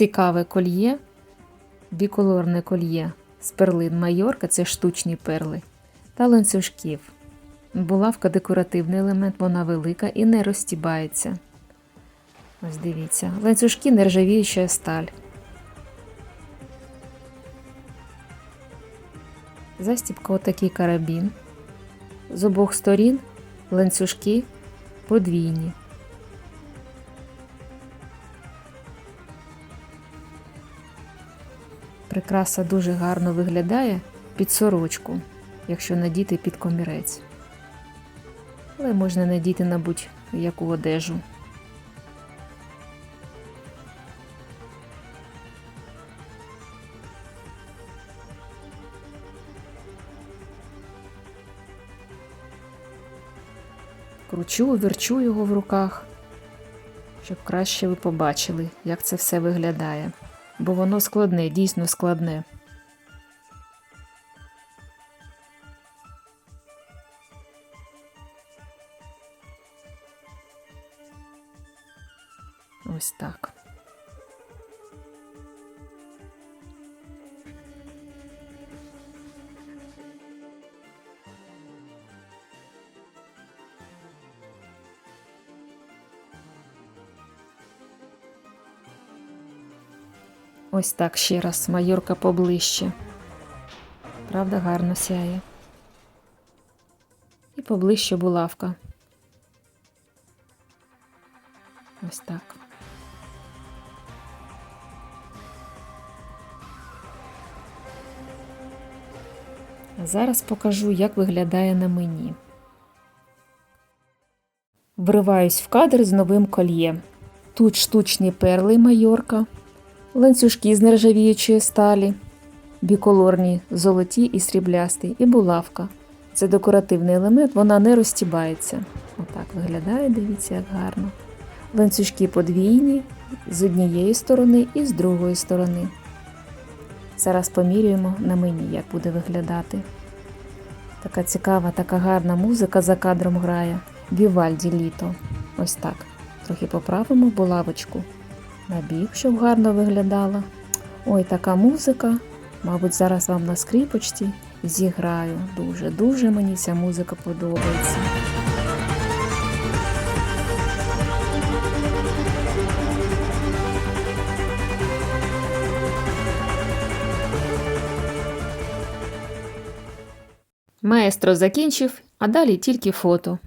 цікаве кольє, біколорне кольє з перлин Майорка, це штучні перли, та ланцюжків. Булавка декоративний елемент, вона велика і не розтібається. Ось дивіться, ланцюжки нержавіюча сталь. Застібка отакий карабін. З обох сторін ланцюжки подвійні. Прикраса дуже гарно виглядає під сорочку, якщо надіти під комірець. Але можна надіти на будь-яку одежу. Кручу, верчу його в руках, щоб краще ви побачили, як це все виглядає. Бо воно складне, дійсно складне. Ось так. Ось так ще раз, майорка поближче. Правда, гарно сяє. І поближче булавка. Ось так. Зараз покажу, як виглядає на мені. Вриваюсь в кадр з новим кольє. Тут штучні перли майорка ланцюжки з нержавіючої сталі, біколорні, золоті і сріблясті, і булавка. Це декоративний елемент, вона не розтібається. Отак виглядає, дивіться, як гарно. Ланцюжки подвійні з однієї сторони і з другої сторони. Зараз помірюємо на мені, як буде виглядати. Така цікава, така гарна музика за кадром грає. Вівальді літо. Ось так. Трохи поправимо булавочку на бік, щоб гарно виглядала. Ой, така музика. Мабуть, зараз вам на скріпочці зіграю. Дуже-дуже мені ця музика подобається. Маестро закінчив, а далі тільки фото.